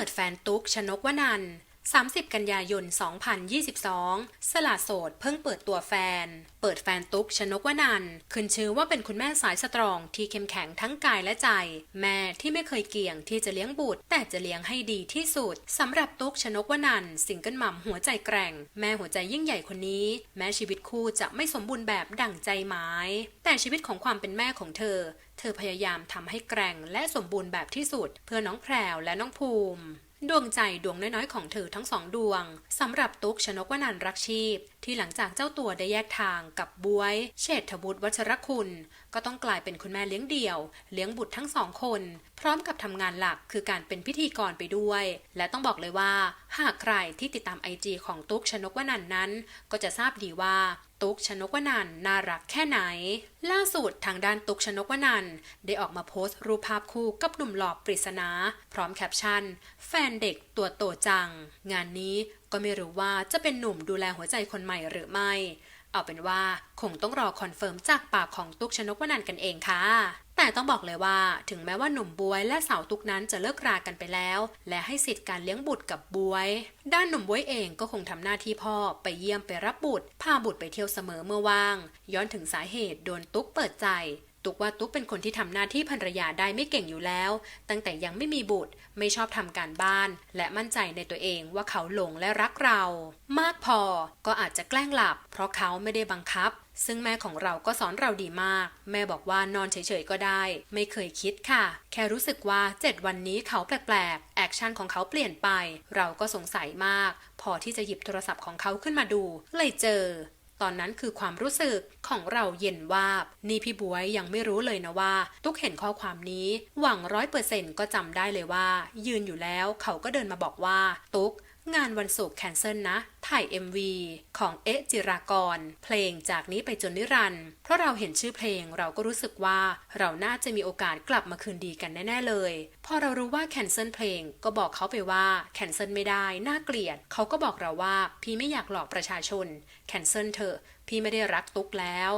ปิดแฟนตุ๊กชนกวนันท์ 30 กันยายน 2022 สละโสดเพิ่งเปิดตัวแฟน เปิดแฟนตุ๊กชนกวนันขึ้นชื่อว่าเป็นคุณแม่สายสตรองที่เข้มแข็งทั้งกายและใจ แม่ที่ไม่เคยเกี่ยงที่จะเลี้ยงบุตร แต่จะเลี้ยงให้ดีที่สุดสำหรับตุ๊กชนกวนันท์ซิงเกิลมัมหัวใจแกร่ง แม่หัวใจยิ่งใหญ่คนนี้ แม้ชีวิตคู่จะไม่สมบูรณ์แบบดั่งใจหมาย แต่ชีวิตของความเป็นแม่ของเธอเธอพยายามทำให้แกร่งและสมบูรณ์แบบที่สุด เพื่อน้องแพรวและน้องภูมิ ดวงใจดวงน้อยๆของเธอทั้งสองดวงสำหรับตุ๊กชนกวนันรักชีพ ที่หลังจากเจ้าตัวได้แยกทางกับบวย เชษฐบุตรวัชรคุณ ก็ต้องกลายเป็นคุณแม่เลี้ยงเดี่ยว เลี้ยงบุตรทั้งสองคน พร้อมกับทำงานหลักคือการเป็นพิธีกรไปด้วย และต้องบอกเลยว่าหากใครที่ติดตามไอจีของตุ๊กชนกวนันนั้น ก็จะทราบดีว่าตุ๊กชนกวนันน่ารักแค่ไหน ล่าสุดทางด้านตุ๊กชนกวนันท์ได้ออกมาโพสต์รูปภาพคู่กับหนุ่มหล่อปริศนา พร้อมแคปชั่น แฟนเด็กตัวโตจัง งานนี้ก็ไม่รู้ว่าจะเป็นหนุ่มดูแลหัวใจคนใหม่หรือไม่ เอาเป็นว่าคงต้องรอคอนเฟิร์มจากปากของตุ๊กชนกวนันท์กันเองค่ะ แต่ต้องบอกเลยว่า ถึงแม้ว่าหนุ่มบวยและสาวตุกนั้นจะเลิกรากันไปแล้ว และให้สิทธิ์การเลี้ยงบุตรกับบวย ด้านหนุ่มบวยเองก็คงทำหน้าที่พ่อไปเยี่ยมไปรับบุตรพาบุตรไปเที่ยวเสมอเมื่อว่าง ย้อนถึงสาเหตุโดนตุ๊กเปิดใจ ตุกว่าตุกเป็นคนที่ทำหน้าที่ภรรยาได้ไม่เก่งอยู่แล้ว ตั้งแต่ยังไม่มีบุตรไม่ชอบทำการบ้าน และมั่นใจในตัวเองว่าเขาหลงและรักเรา มากพอก็อาจจะแกล้งหลับ เพราะเขาไม่ได้บังคับ ซึ่งแม่ของเราก็สอนเราดีมาก แม่บอกว่านอนเฉยๆก็ได้ ไม่เคยคิดค่ะ แค่รู้สึกว่า7วันนี้เขาแปลกๆแอคชั่นของเขาเปลี่ยนไป เราก็สงสัยมาก พอที่จะหยิบโทรศัพท์ของเขาขึ้นมาดู เลยเจอ ตอนนั้นคือความรู้สึกของเราเย็นวาบ นี่พี่บวยยังไม่รู้เลยนะว่า ตุ๊กเห็นข้อความนี้ หวังร้อยเปอร์เซ็นต์ก็จำได้เลยว่า ยืนอยู่แล้วเขาก็เดินมาบอกว่า ตุ๊ก งานวันศุกร์แคนเซิลนะ ถ่าย MV ของเอ๊ะจิรากร เพลงจากนี้ไปจนนิรันดร์เพราะเราเห็นชื่อเพลงเราก็รู้สึกว่าเราน่าจะมีโอกาสกลับมาคืนดีกันแน่ ๆ เลย พอเรารู้ว่าแคนเซิลเพลงก็บอกเขาไปว่าแคนเซิลไม่ได้น่าเกลียด เขาก็บอกเราว่าพี่ไม่อยากหลอกประชาชนแคนเซิลเถอะพี่ไม่ได้รักตุ๊กแล้ว